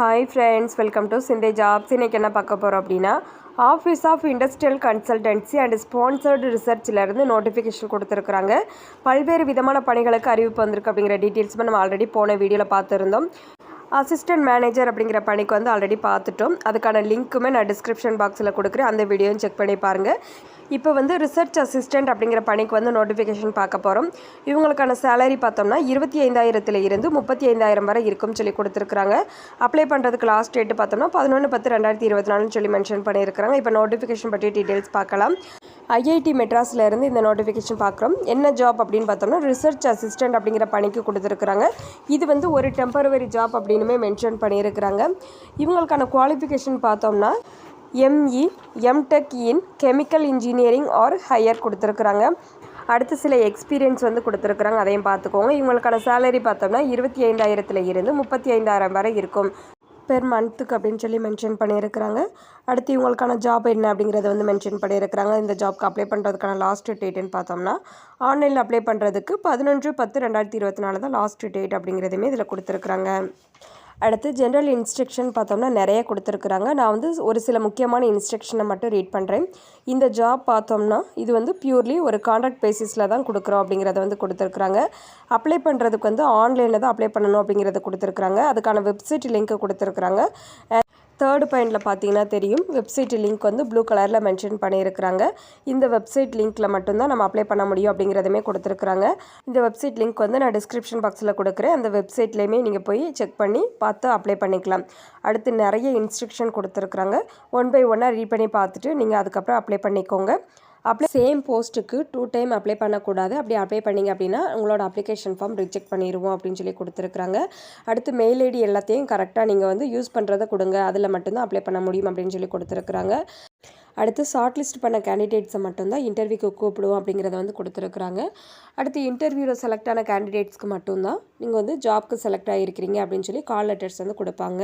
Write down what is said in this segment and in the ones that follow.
Hi friends welcome to சிந்தே jobs இன்றைக்கி என்ன பார்க்க போகிறோம் அப்படின்னா office of industrial consultancy and sponsored ரிசர்ச்சிலேருந்து notification கொடுத்துருக்குறாங்க. பல்வேறு விதமான பணிகளுக்கு அறிவிப்பு வந்திருக்கு அப்படிங்கிற டீட்டெயில்ஸுமே நம்ம ஆல்ரெடி போன வீடியோவில் பார்த்துருந்தோம். அசிஸ்டன்ட் மேனேஜர் அப்படிங்கிற பணிக்கு வந்து ஆல்ரெடி பார்த்துட்டோம். அதுக்கான லிங்க்குமே நான் டிஸ்கிரிப்ஷன் பாக்ஸில் கொடுக்குறேன். அந்த வீடியோவும் செக் பண்ணி பாருங்கள் இப்போ வந்து ரிசர்ச் அசிஸ்டன்ட் அப்படிங்கிற பணிக்கு வந்து நோட்டிஃபிகேஷன் பார்க்க போகிறோம் இவங்களுக்கான சேலரி பார்த்தோம்னா இருபத்தி ஐந்தாயிரத்தில் இருந்து முப்பத்தி ஐந்தாயிரம் வரை இருக்கும்னு சொல்லி கொடுத்துருக்குறாங்க. அப்ளை பண்ணுறதுக்கு லாஸ்ட் டேட்டு பார்த்தோம்னா பதினொன்று பத்து ரெண்டாயிரத்தி இருபத்தி நாலுன்னு சொல்லி மென்ஷன் பண்ணியிருக்கிறாங்க. இப்போ நோட்டிஃபிகேஷன் பற்றி டீட்டெயில்ஸ் பார்க்கலாம். ஐஐடி மெட்ராஸில் இருந்து இந்த நோட்டிஃபிகேஷன் பார்க்குறோம். என்ன ஜாப் அப்படின்னு பார்த்தோம்னா ரிசர்ச் அசிஸ்டன்ட் அப்படிங்கிற பணிக்கு கொடுத்துருக்குறாங்க. இது வந்து ஒரு டெம்பரவரி ஜாப் அப்படின்னுமே மென்ஷன் பண்ணியிருக்கிறாங்க. இவங்களுக்கான குவாலிஃபிகேஷன் பார்த்தோம்னா ME MTech in chemical engineering or higher கொடுத்துருக்குறாங்க. அடுத்து சில எக்ஸ்பீரியன்ஸ் வந்து கொடுத்துருக்குறாங்க. அதையும் பார்த்துக்கோங்க. இவங்களுக்கான சேலரி பார்த்தோம்னா இருபத்தி ஐந்தாயிரத்தில் இருந்து முப்பத்தி ஐந்தாயிரம் வரை இருக்கும். பெர் மந்த்துக்கு அப்படின்னு சொல்லி மென்ஷன் பண்ணியிருக்கிறாங்க. அடுத்து இவங்களுக்கான ஜாப் என்ன அப்படிங்கிறத வந்து மென்ஷன் பண்ணியிருக்கிறாங்க. இந்த ஜாப்க்கு அப்ளை பண்ணுறதுக்கான லாஸ்ட் டேட்டுன்னு பார்த்தோம்னா ஆன்லைனில் அப்ளை பண்ணுறதுக்கு பதினொன்று பத்து ரெண்டாயிரத்தி இருபத்தி நாலு தான் லாஸ்ட் டேட் அப்படிங்கிறதுமே இதில் கொடுத்துருக்குறாங்க. அடுத்து ஜென்ரல் இன்ஸ்ட்ரக்ஷன் பார்த்தோம்னா நிறைய கொடுத்துருக்குறாங்க. நான் வந்து ஒரு சில முக்கியமான இன்ஸ்ட்ரக்ஷனை மட்டும் ரீட் பண்ணுறேன் இந்த ஜாப் பார்த்தோம்னா இது வந்து பியூர்லி ஒரு கான்ட்ராக்ட் பேசிஸில் தான் கொடுக்குறோம் அப்படிங்கிறத வந்து கொடுத்துருக்குறாங்க. அப்ளை பண்ணுறதுக்கு வந்து ஆன்லைனில் தான் அப்ளை பண்ணணும் அப்படிங்கிறத கொடுத்துருக்குறாங்க. அதுக்கான வெப்சைட் லிங்க்கு கொடுத்துருக்குறாங்க. தேர்டு பாயிண்டில் பார்த்தீங்கன்னா தெரியும். வெப்சைட் லிங்க் வந்து ப்ளூ கலரில் மென்ஷன் பண்ணியிருக்கிறாங்க. இந்த வெப்சைட் லிங்க்கில் மட்டும்தான் நம்ம அப்ளை பண்ண முடியும் அப்படிங்கிறதுமே கொடுத்துருக்குறாங்க. இந்த வெப்சைட் லிங்க் வந்து நான் டிஸ்கிரிப்ஷன் பாக்ஸில் கொடுக்குறேன். அந்த வெப்சைட்லேயுமே நீங்கள் போய் செக் பண்ணி பார்த்து அப்ளை பண்ணிக்கலாம். அடுத்து நிறைய இன்ஸ்ட்ரக்ஷன் கொடுத்துருக்குறாங்க. ஒன் பை ஒன்னாக ரீட் பண்ணி பார்த்துட்டு நீங்கள் அதுக்கப்புறம் அப்ளை பண்ணிக்கோங்க. அப்ளை சேம் போஸ்ட்டுக்கு டூ டைம் அப்ளை பண்ணக்கூடாது. அப்படி அப்ளை பண்ணிங்க அப்படின்னா உங்களோட அப்ளிகேஷன் ஃபார்ம் ரிஜெக்ட் பண்ணிடுவோம் அப்படின்னு சொல்லி கொடுத்துருக்குறாங்க. அடுத்து மெயில் ஐடி எல்லாத்தையும் கரெக்டாக நீங்கள் வந்து யூஸ் பண்ணுறதை கொடுங்க. அதில் மட்டும்தான் அப்ளை பண்ண முடியும் அப்படின்னு சொல்லி கொடுத்துருக்குறாங்க. அடுத்து ஷார்ட் லிஸ்ட் பண்ண கேண்டிடேட்ஸை மட்டும்தான் இன்டர்வியூக்கு கூப்பிடுவோம் அப்படிங்கிறத வந்து கொடுத்துருக்குறாங்க. அடுத்து இன்டர்வியூவில் செலக்ட் ஆன கேண்டிடேட்ஸ்க்கு மட்டும்தான் நீங்கள் வந்து ஜாப்க்கு செலக்ட் ஆகிருக்கிறீங்க அப்படின்னு சொல்லி கால் லெட்டர்ஸ் வந்து கொடுப்பாங்க.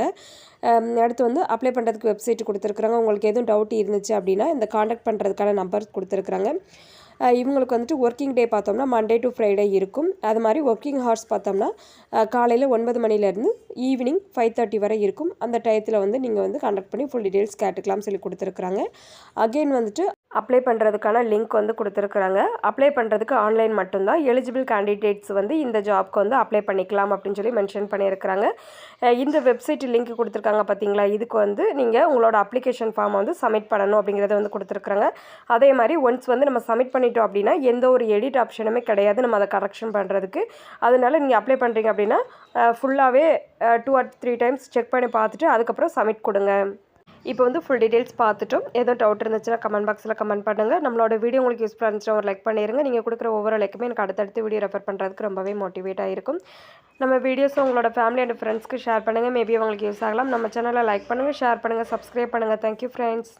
அடுத்து வந்து அப்ளை பண்ணுறதுக்கு வெப்சைட் கொடுத்துருக்குறாங்க. உங்களுக்கு எதுவும் டவுட் இருந்துச்சு அப்படின்னா இந்த காண்டாக்ட் பண்ணுறதுக்கான நம்பர் கொடுத்துருக்குறாங்க. இவங்களுக்கு வந்துட்டு ஒர்க்கிங் டே பார்த்தோம்னா மண்டே டு ஃப்ரைடே இருக்கும். அது மாதிரி ஒர்க்கிங் ஹார்ஸ் பார்த்தோம்னா காலையில் ஒன்பது மணிலேருந்து ஈவினிங் ஃபைவ் தேர்ட்டி வரை இருக்கும். அந்த டயத்தில் வந்து நீங்கள் வந்து கான்டாக்ட் பண்ணி ஃபுல் டீட்டெயில்ஸ் கேட்டுக்கலாம் சொல்லி கொடுத்துருக்குறாங்க. அகெயின் வந்துட்டு அப்ளை பண்ணுறதுக்கான லிங்க் வந்து கொடுத்துருக்குறாங்க. அப்ளை பண்ணுறதுக்கு ஆன்லைன் மட்டும்தான். எலிஜிபிள் கேண்டிடேட்ஸ் வந்து இந்த ஜாப்க்கு வந்து அப்ளை பண்ணிக்கலாம் அப்படின்னு சொல்லி மென்ஷன் பண்ணியிருக்கிறாங்க. இந்த வெப்சைட் லிங்க் கொடுத்துருக்காங்க பார்த்தீங்களா இதுக்கு வந்து நீங்கள் உங்களோட அப்ளிகேஷன் ஃபார்மை வந்து சப்மிட் பண்ணணும் அப்படிங்கிறத வந்து கொடுத்துருக்குறாங்க. அதே மாதிரி ஒன்ஸ் வந்து நம்ம சப்மிட் பண்ணிட்டோம் அப்படின்னா எந்த ஒரு எடிட் ஆப்ஷனுமே கிடையாது. நம்ம அதை கரெக்ஷன் பண்ணுறதுக்கு அதனால நீங்கள் அப்ளை பண்ணுறீங்க அப்படின்னா ஃபுல்லாகவே two or three times check பண்ணி பார்த்துட்டு அதுக்கப்புறம் சப்மிட் கொடுங்க. இப்போ வந்து ஃபுல் டீட்டெயில்ஸ் பார்த்துட்டோம். ஏதோ டவுட் இருந்துச்சுன்னா கமெண்ட் பாக்ஸில் கமெண்ட் பண்ணுங்கள் நம்மளோட வீடியோ உங்களுக்கு யூஸ்ஃபுல்லாக இருந்துச்சுன்னா ஒரு லைக் பண்ணிடுங்க நீங்கள் கொடுக்குற ஒவ்வொரு லைக்குமே எனக்கு அடுத்தடுத்து வீடியோ ரெஃபர் பண்ணுறதுக்கு ரொம்பவே மோட்டிவேட்டாக இருக்கும். நம்ம வீடியோஸ் உங்களோட ஃபேமிலி அண்ட் ஃப்ரெண்ட்ஸ்க்கு ஷேர் பண்ணுங்கள் மேபி உங்களுக்கு யூஸ் ஆகலாம். நம்ம சேனலை லைக் பண்ணுங்கள் ஷேர் பண்ணுங்கள் சப்ஸ்கிரைப் பண்ணுங்கள் தேங்க்யூ ஃப்ரெண்ட்ஸ்